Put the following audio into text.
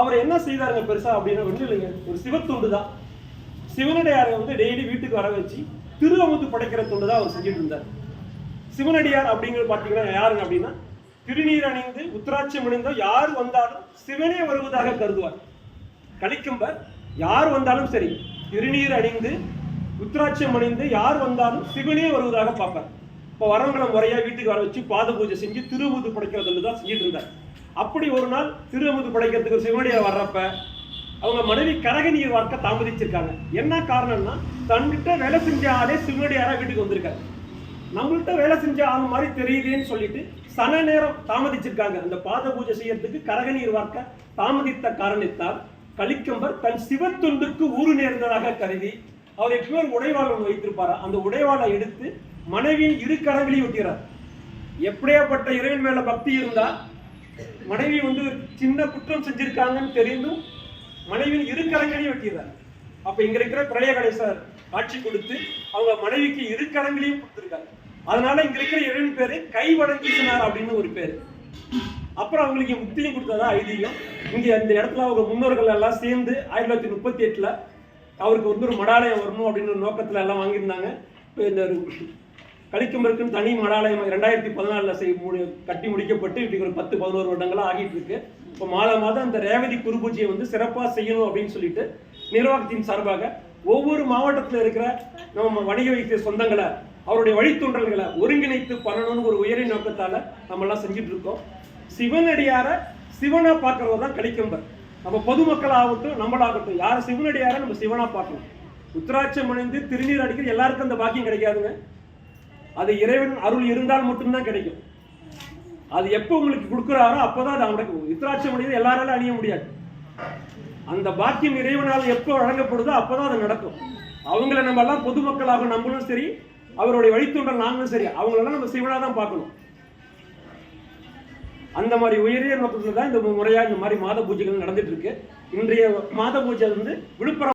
அவர் என்ன செய்தாருங்க பெருசா அப்படின்னா ஒன்றும் இல்லைங்க. ஒரு சிவத்துண்டு தான். சிவனடியாரை வந்து டெய்லி வீட்டுக்கு வர வச்சு திருவமுத்து படைக்கிற தொண்டு தான் அவர் செஞ்சுட்டு இருந்தார். சிவனடியார் அப்படிங்கிறது பார்த்தீங்கன்னா யாருங்க அப்படின்னா திருநீர் அணிந்து உத்தராட்சம் அணிந்தோ யார் வந்தாலும் சிவனே வருவதாக கருதுவார். கலிக்கம்பர் யார் வந்தாலும் சரி திருநீர் அணிந்து உத்தராட்சம் அணிந்து யார் வந்தாலும் சிவனே வருவதாக பார்ப்பார். இப்போ வரவங்களை முறையாக வீட்டுக்கு வர வச்சு பாத பூஜை செஞ்சு திருவுது படைக்கிறதுல தான் செஞ்சுட்டு இருந்தார். அப்படி ஒரு நாள் திருவமுது படைக்கிறதுக்கு சிவனடியார் வர்றப்ப அவங்க மனைவி கரகநீர் வார்க்க தாமதிச்சிருக்காங்க. என்ன காரணம்னா தன்கிட்ட வேலை செஞ்ச ஆளே சிவனடியாரா வீட்டுக்கு வந்திருக்காரு. நம்மள்கிட்ட வேலை செஞ்ச ஆள் மாதிரி தெரியுதேன்னு சொல்லிட்டு சன நேரம் தாமதிச்சிருக்காங்க. அந்த பாத பூஜை செய்யறதுக்கு கரகநீர் வார்க்க தாமதித்த காரணத்தால் கலிக்கம்பர் தன் சிவத்துண்டுக்கு ஊறு நேர்ந்ததாக கருதி அவர் எப்பவுமே ஒரு உடைவாள் ஒன்று வைத்திருப்பாரா. அந்த உடைவாளை எடுத்து மனைவியின் இரு கரங்களையும் ஒட்டிறார் எப்படியாப்பட்ட இறைவன் மேல பக்தி இருந்தா மனைவி வந்து சின்ன குற்றம் செஞ்சிருக்காங்கன்னு தெரிந்தும் மனைவியின் இரு கரங்களையும் வெட்டியதார் அப்ப இங்க இருக்கிற பிரளய கணேசர் காட்சி கொடுத்து அவங்க மனைவிக்கு இரு கரங்களையும் கொடுத்திருக்காரு அதனால இங்க இருக்கிற இறைவன் பேரு கை வணங்கீசனார் அப்படின்னு ஒரு பேர். அப்புறம் அவங்களுக்கு முக்தியும் கொடுத்ததா ஐதீகம். இங்க அந்த இடத்துல அவங்க முன்னோர்கள் எல்லாம் சேர்ந்து ஆயிரத்தி தொள்ளாயிரத்தி முப்பத்தி எட்டுல அவருக்கு வந்து ஒரு மடாலயம் வரணும் அப்படின்னு ஒரு நோக்கத்துல எல்லாம் வாங்கியிருந்தாங்க. இந்த கலிக்கும்பருக்கும் தனி மடாலயம் ரெண்டாயிரத்தி பதினாலில் செய் கட்டி முடிக்கப்பட்டு இப்படி ஒரு பத்து பதினோரு வருடங்களாக ஆகிட்டு இருக்கு இப்போ மாதம் மாதம் அந்த ரேவதி குரு பூஜையை வந்து சிறப்பாக செய்யணும் அப்படின்னு சொல்லிட்டு நிர்வாகத்தின் சார்பாக ஒவ்வொரு மாவட்டத்தில் இருக்கிற நம்ம வணிக வைத்திய சொந்தங்களை அவருடைய வழித்தோன்றல்களை ஒருங்கிணைத்து பண்ணணும்னு ஒரு உயரிய நோக்கத்தால் நம்ம செஞ்சுட்டு இருக்கோம் சிவனடியார சிவனா பார்க்கறது தான் கலிக்கம்பர் நம்ம பொதுமக்கள் ஆகட்டும் நம்மளாகட்டும் யார் சிவனடியார நம்ம சிவனா பார்க்கணும். உத்தராட்சம் அணிந்து திருநீர் அடிக்கிறது எல்லாருக்கும் அந்த பாக்கியம் கிடைக்காதுங்க. அது இறைவன் அருள் இருந்தால் மட்டும்தான் கிடைக்கும். அது எப்போ உங்களுக்கு கொடுக்குறாரோ அப்போதான் அது அவனுக்கு இத்திராட்சம் அணிந்து எல்லாராலும் அணிய முடியாது. அந்த பாக்கியம் இறைவனால் எப்போ வழங்கப்படுதோ அப்போதான் அது நடக்கும். அவங்கள நம்ம எல்லாம் பொதுமக்களாக நம்மளும் சரி அவருடைய வழித்தொண்டர் நாங்களும் சரி அவங்களெல்லாம் நம்ம சிவனா தான் பார்க்கணும். அந்த மாதிரி உயரிய நோக்கத்தில் தான் இந்த முறையாக இந்த மாதிரி மாத பூஜைகள் நடந்துட்டு இருக்கு. இன்றைய மாத பூஜை வந்து விழுப்புரம்